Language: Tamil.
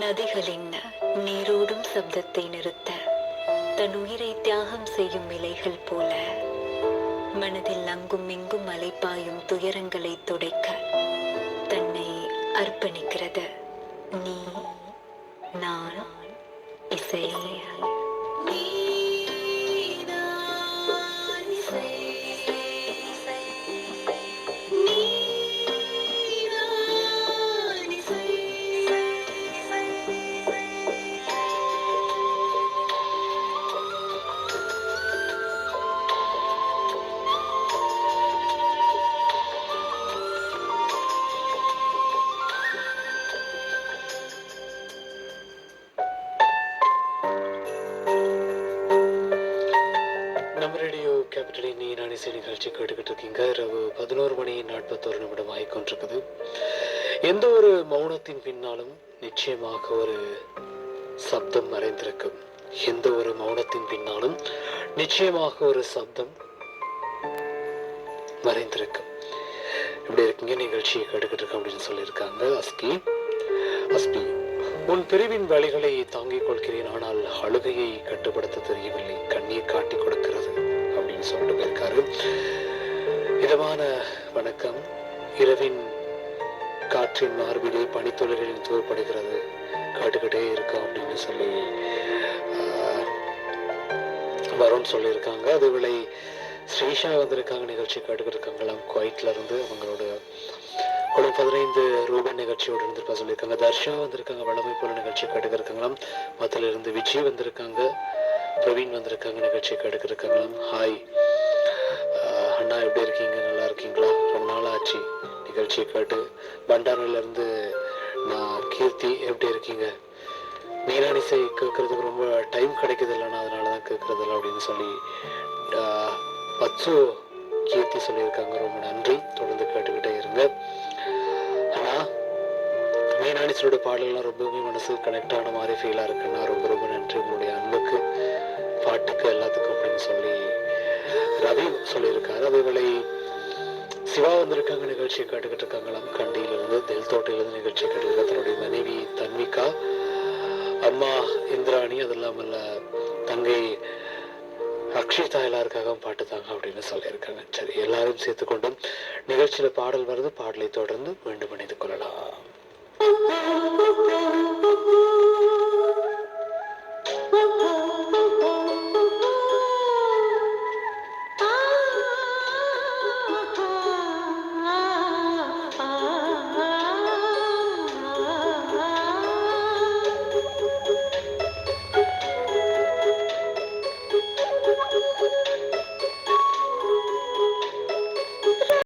நதிகளின் நீரோடும் சப்தத்தை நிறுத்த தன் உயிரை தியாகம் செய்யும் இலைகள் போல மனதில் அங்கும் இங்கும் அலைப்பாயும் துயரங்களை துடைக்க தன்னை அர்ப்பணிக்கிறது. நீ நான் இசை. கேபிட்டலின் நீராணி நிகழ்ச்சி கேட்டுக்கிட்டு இருக்கீங்க. இரவு பதினோரு மணி நாற்பத்தோரு நிமிடம் ஆகிக்கொண்டிருக்குது எந்த ஒரு மௌனத்தின் பின்னாலும் நிச்சயமாக ஒரு சப்தம் மறைந்திருக்கும். எந்த ஒரு மௌனத்தின் பின்னாலும் நிச்சயமாக ஒரு சப்தம் மறைந்திருக்கும். இப்படி இருக்கீங்க நிகழ்ச்சியை கேட்டுக்கிட்டு இருக்க அப்படின்னு சொல்லியிருக்காங்க அஸ்கி அஸ்பி உன் பிரிவின் வழிகளை தாங்கிக் கொள்கிறேன் ஆனால் அழுகையை கட்டுப்படுத்த தெரியவில்லை. கண்ணீர் காட்டி கொடுக்கிறது. அப்படின்னு சொல்லிட்டு போயிருக்காரு. இதமான வணக்கம். இரவின் காற்றின் மார்பிலே பனித்துளிகளில் தூர்படுகிறது. காட்டுக்கிட்டே இருக்கோம் அப்படின்னு சொல்லி ஆஹ், சொல்லியிருக்காங்க. அதுவேளை ஸ்ரீஷா வந்திருக்காங்க நிகழ்ச்சி கேட்டுக்கிட்டிருக்காங்களாம் குவைட்ல இருந்து அவங்களோட குளம் பதினைந்து ரூபன் நிகழ்ச்சியோடு இருந்திருப்பா சொல்லியிருக்காங்க. தர்ஷா வந்திருக்காங்க. வளமை போல நிகழ்ச்சி கேட்டுக்க மத்தில இருந்து விஜய் வந்திருக்காங்க. பிரவீன் வந்திருக்காங்க நிகழ்ச்சிக்கு கேட்டுக்க ஹாய் அண்ணா எப்படி இருக்கீங்க? நல்லா இருக்கீங்களா? ரொம்ப நாள் ஆச்சு நிகழ்ச்சியை கேட்டு. பண்டாரிலிருந்து நான் கீர்த்தி எப்படி இருக்கீங்க? மீனானிசை கேட்கறதுக்கு ரொம்ப டைம் கிடைக்கிறது இல்லைன்னா அதனால தான் கேட்கறது இல்லை அப்படின்னு சொல்லி பச்சு கீர்த்தி சொல்லியிருக்காங்க. ரொம்ப நன்றி. தொடர்ந்து கேட்டு மீனானிசரோட பாடல்கள்லாம் ரொம்பவுமே மனசு கனெக்ட் ஆன மாதிரி ஃபீலாக இருக்குன்னா ரொம்ப ரொம்ப நன்றி. உங்களுடைய அன்புக்கு பாட்டுக்கு எல்லாத்துக்கும் அப்படின்னு சொல்லி ரவி சொல்லியிருக்காரு. அதேவேளை சிவா வந்திருக்காங்க நிகழ்ச்சியை கேட்டுக்கிட்டு இருக்காங்களாம். கண்டியிலிருந்து தெல் தோட்டையிலிருந்து நிகழ்ச்சியை கேட்டுக்கிட்டு தன்னுடைய மனைவி தன்விகா அம்மா இந்திராணி அது இல்லாமல் தங்கை அக்ஷிதா எல்லாருக்காகவும் பாட்டு தாங்க அப்படின்னு சொல்லியிருக்காங்க. சரி எல்லாரும் சேர்த்துக்கொண்டும் நிகழ்ச்சியில் பாடல் வருது. பாடலை தொடர்ந்து மீண்டும் இணைந்து கொள்ளலாம். Thank you.